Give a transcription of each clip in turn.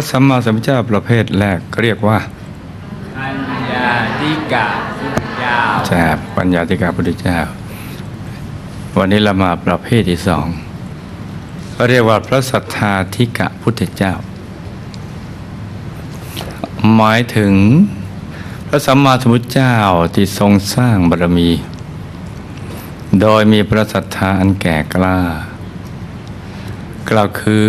พระสัมมาสัมพุทธเจ้าประเภทแรกเรียกว่าปัญญาธิกะพุทธเจ้าจาปัญญาธิกาพุทธเจ้า วันนี้เรามาประเภทที่สองเขาเรียกว่าพระสัทธาธิกะพุทธเจ้า หมายถึงพระสัมมาสัมพุทธเจ้าที่ทรงสร้างบารมี โดยมีพระศรัทธาอันแก่กล้ากล่าวคือ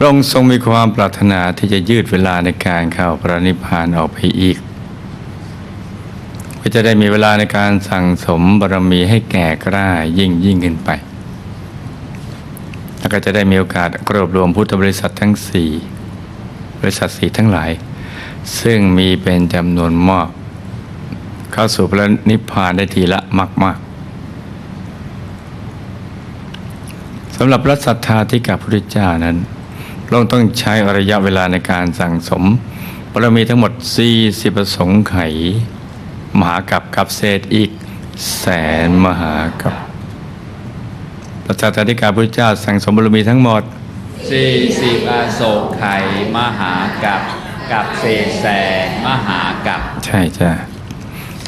พระองค์ทรงมีความปรารถนาที่จะยืดเวลาในการเข้าพระนิพพานออกไปอีกเพื่อจะได้มีเวลาในการสั่งสมบารมีให้แก่กล้ายิ่งยิ่งขึ้นไป แล้วก็จะได้มีโอกาสรวบรวมพุทธบริษัททั้งสี่บริษัทสี่ทั้งหลาย ซึ่งมีเป็นจำนวนมากเข้าสู่พระนิพพานได้ทีละมาก ๆสำหรับพระศรัทธาที่กับพระพุทธเจ้านั้น องค์ต้องใช้ระยะเวลาในการสั่งสมบารมีทั้งหมด 40ประสงค์ไขยมหากับกับเศษอีกแสนมหากับพระศรัทธาที่กับพระพุทธเจ้าสั่งสมบารมีทั้งหมดสี่สิบอโศกไขยมหากับกับเศษแสนมหากับ ใช่จ้ะ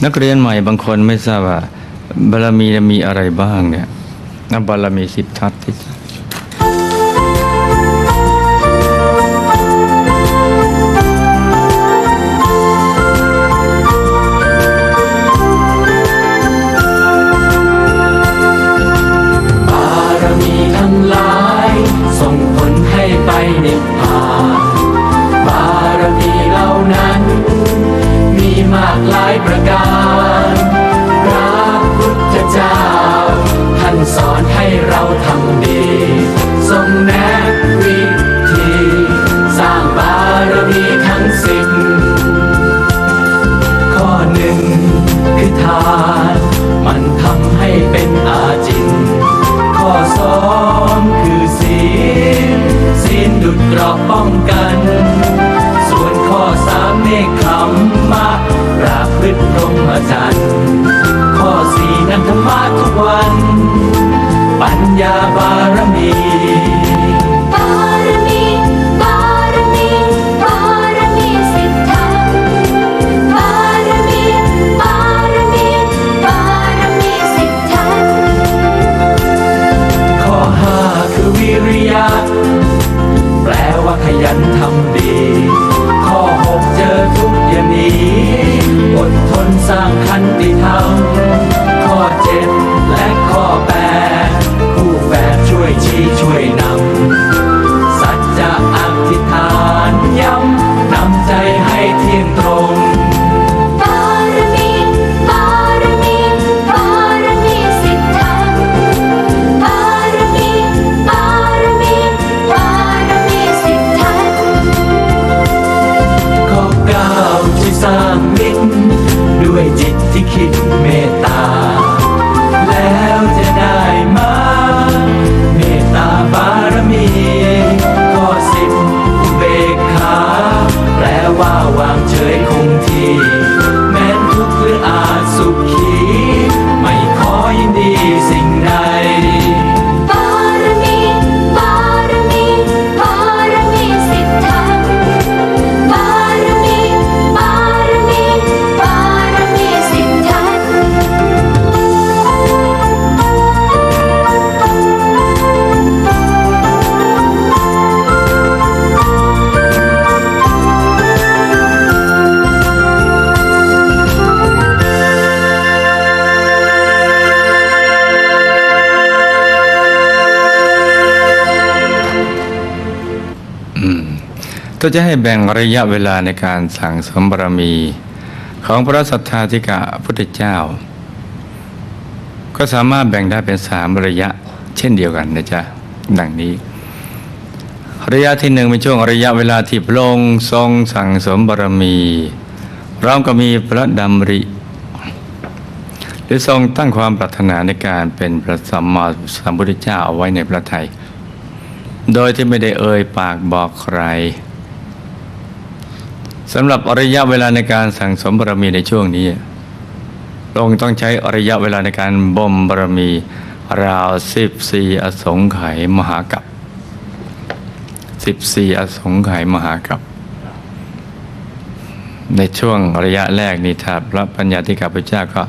นักเรียนใหม่บางคนไม่ทราบว่าบารมีมีอะไรบ้างเนี่ยนับบารมีสิบทัศน์ที่ ญญาบารมี ถ้าจะให้แบ่งระยะเวลาในการสั่งสมบารมี ของพระสัทธาธิกะพุทธเจ้า ก็สามารถแบ่งได้เป็นสามระยะเช่นเดียวกันนะจ๊ะดังนี้ ระยะที่หนึ่งเป็นช่วงระยะเวลาที่พระองค์ทรงสั่งสมบารมีพร้อมกับมีพระดำริหรือทรงตั้งความปรารถนาในการเป็นพระสัมมาสัมพุทธเจ้าเอาไว้ในพระทัยโดยที่ไม่ได้เอ่ยปากบอกใคร สำหรับระยะเวลาในการสั่งสมบารมีในช่วงนี้พระองค์ต้องใช้ระยะเวลาในการบ่มบารมี ราวสิบสี่อสงไขยมหากัป14อสงไขยมหากับในช่วงระยะแรกนี่ถ้าพระปัญญาธิกาพเจ้าก็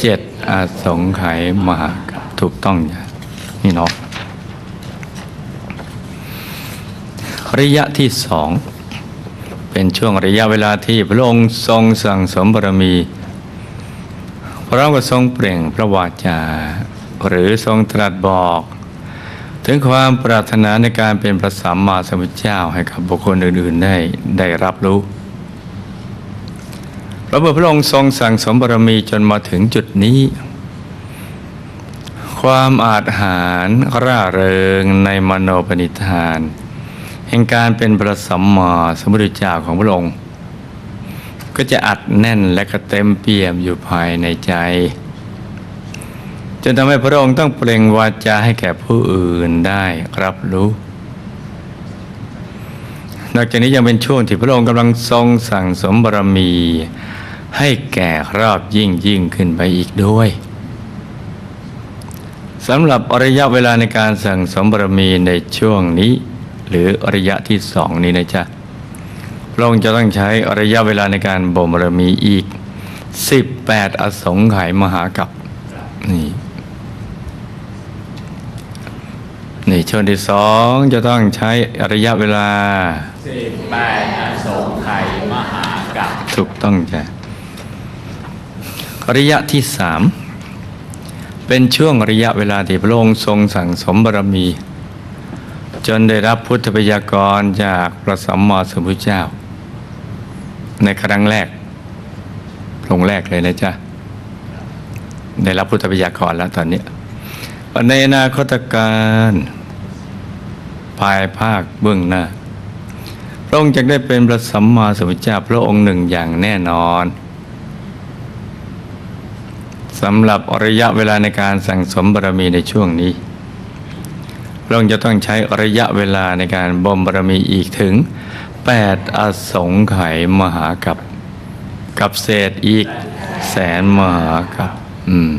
เจ็ดอสงไขยมหากับถูกต้องนี่เนาะระยะที่สอง เป็นช่วงระยะเวลาที่พระองค์ทรงสั่งสมบารมีพระองค์ก็ทรงเปล่งพระวาจา หรือทรงตรัสบอก ถึงความปรารถนาในการเป็นพระสัมมาสัมพุทธเจ้าให้กับบุคคลอื่นๆได้ได้รับรู้พระเมื่อพระองค์ทรงสั่งสมบารมีจนมาถึงจุดนี้ ความอาจหารร่าเริงในมโนปณิธาน แห่งการเป็นพระสัมมาสัมพุทธเจ้าของพระองค์ ก็จะอัดแน่นและก็เต็มเปี่ยมอยู่ภายในใจ จนทำให้พระองค์ต้องเปล่งวาจาให้แก่ผู้อื่นได้รับรู้ นอกจากนี้ยังเป็นช่วงที่พระองค์กำลังทรงสั่งสมบารมี ให้แก่รอบยิ่งยิ่งขึ้นไปอีกด้วยสำหรับระยะเวลาในการสั่งสมบารมีในช่วงนี้ หรือระยะที่สองนี้นะจ๊ะพระองค์จะต้องใช้ระยะเวลาในการบ่มบารมีอีก 18 อสงไขยมหากับนี่นี่ช่วงที่สองจะต้องใช้ระยะเวลาสิบแปดอสงไขยมหากับถูกต้องจ้ะระยะที่สามเป็นช่วงระยะเวลาที่พระองค์ทรงสั่งสมบารมี จนได้รับพุทธพยากรจากพระสัมมาสัมพุทธเจ้า ในครั้งแรกพรงแรกเลยนะจ๊ะได้รับพุทธพยากรแล้วตอนนี้ในอนาคตการภายภาคเบื้องหน้าพระองค์จะได้เป็นพระสัมมาสัมพุทธเจ้าพระองค์หนึ่งอย่างแน่นอนสำหรับระยะเวลาในการสั่งสมบารมีในช่วงนี้ พระองค์จะต้องใช้ระยะเวลาในการบ่มบารมีอีกถึง 8 อสงไขยมหากับ กับเศษอีกแสนมหากับอืม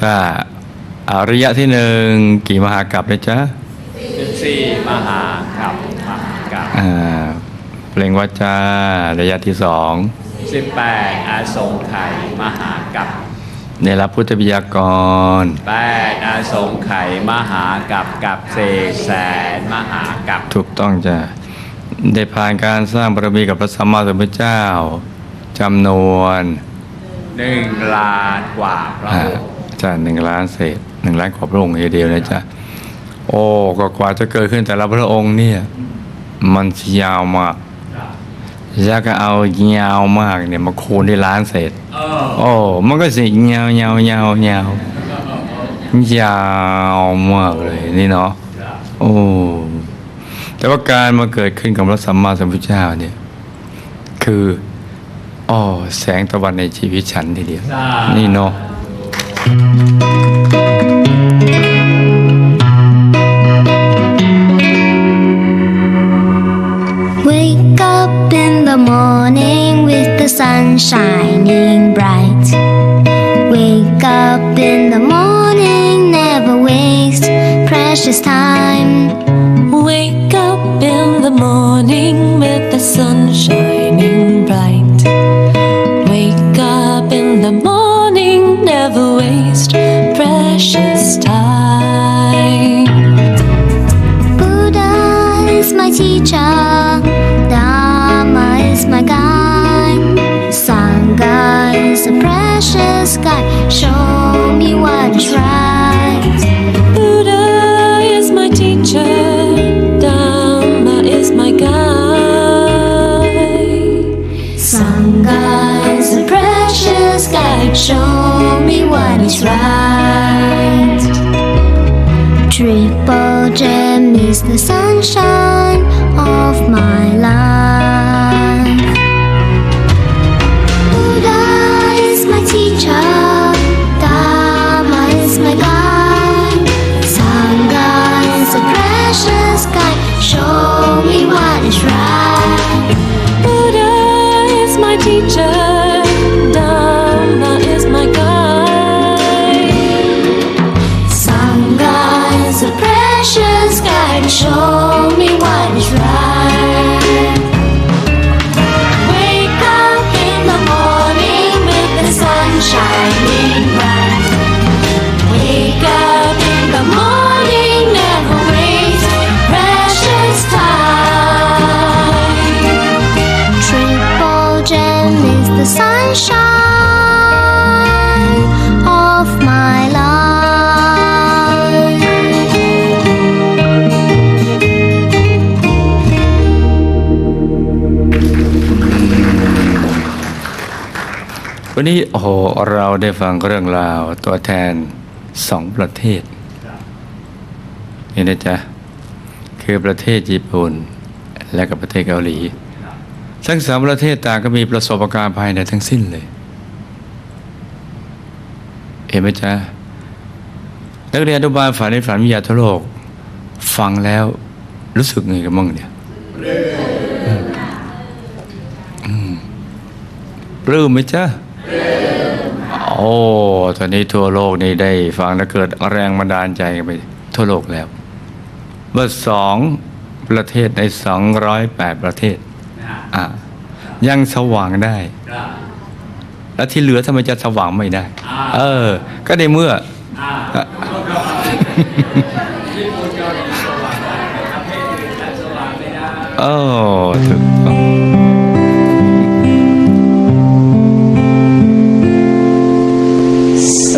ถ้าอาระยะที่หนึ่งกี่มหากับนะจ๊ะสิบสี่มหากับมหากับอ่าเพลงวาจาระยะที่สองสิบแปดอสงไขยมหากับ ในรับพุทธบิยากร แปดอสงไขยมหากับกับเศษแสนมหากับถูกต้องจ้ะได้ผ่านการสร้างบารมีกับพระสัมมาสัมพุทธเจ้าจำนวนหนึ่งล้านกว่าพระอ่าองค์จ้ะหนึ่งล้านเศษหนึ่งล้านกว่าพระองค์ทีเดียวนะจ๊ะโอ้ก็กว่าจะเกิดขึ้นแต่ละพระองค์เนี่ย มันยาวมาก แล้วก็เอายาวมากเนี่ยมาคูณได้ล้านเศษเออโอ้มันก็สิยาวยาวยาวยาวยาวมากเลยนี่เนาะโอ้แต่ว่าการมาเกิดขึ้นกับพระสัมมาสัมพุทธเจ้าเนี่ย คืออ๋อแสงตะวันในชีวิตฉันทีเดียว นี่เนาะ precious time. Wake up in the morning with the sun shining bright. Wake up in the morning, never waste precious time. Buddha is my teacher, Dharma is my guide, Sangha is a precious guide. Show นี้โอ้โหเราได้ฟังเรื่องราวตัวแทนสองประเทศนี่นะจ๊ะคือประเทศญี่ปุ่น และกับประเทศเกาหลี ทั้งสามประเทศต่างก็มีประสบการณ์ภายในทั้งสิ้นเลย เห็นไหมจ๊ะนักเรียนอนุบาลฝันในฝันวิทยาทั่วโลก ฟังแล้วรู้สึกไงกันบ้างเนี่ยอืมปลื้มไหมจ๊ะ โอ้ตอนนี้ทั่วโลกนี่ได้ฟังแล้วเกิดแรงบันดาลใจไปทั่วโลกแล้วเมื่อสองประเทศในสองร้อยแปดประเทศอะยังสว่างได้ แล้วที่เหลือทำไมจะสว่างไม่ได้ เออ ก็ในเมื่ออะโอ้ถูกต้อง peace.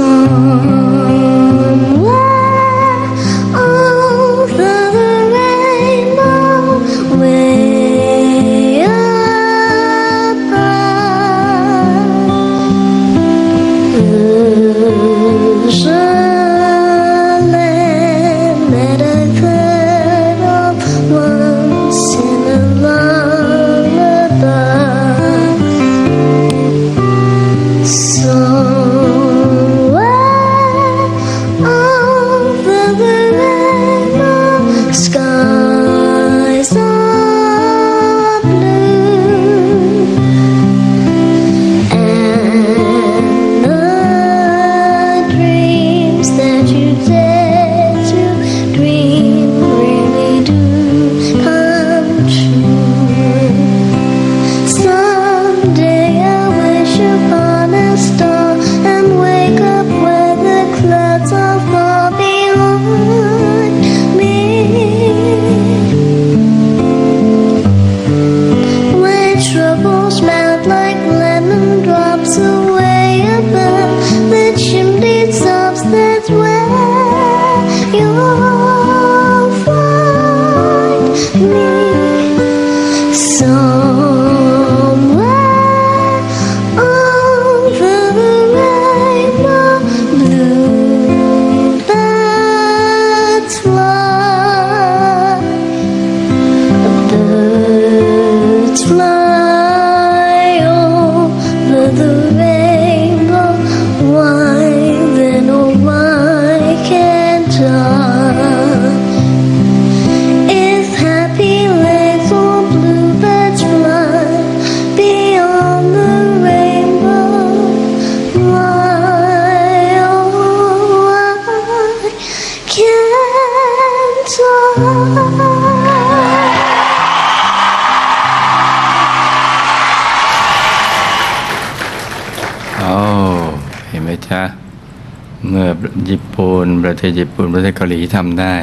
เมื่อญี่ปุ่นประเทศญี่ปุ่นประเทศเกาหลีทำได้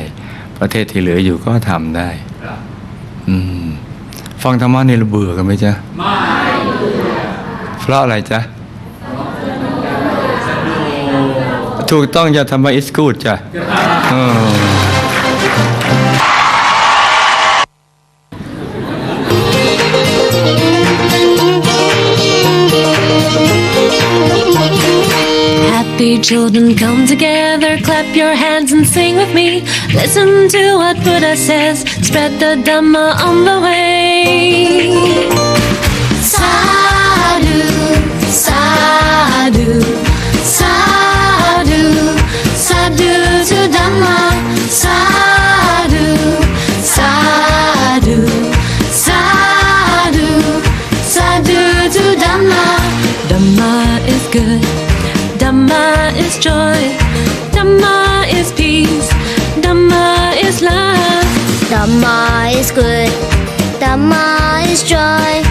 ประเทศที่เหลืออยู่ก็ทำได้อืมฟังธรรมะนี่เราเบื่อกันไหมจ๊ะไม่เพราะอะไรจ๊ะถูกต้องจะทำมาอิสกูดจ้ะ Children come together, clap your hands and sing with me. Listen to what Buddha says, spread the Dhamma on the way. Sadhu, sadhu, sadhu, sadhu to Dhamma. Sadhu, sadhu, sadhu, sadhu to Dhamma. Dhamma is good, joy, Dhamma is peace, Dhamma is love. Dhamma is good. Dhamma is joy.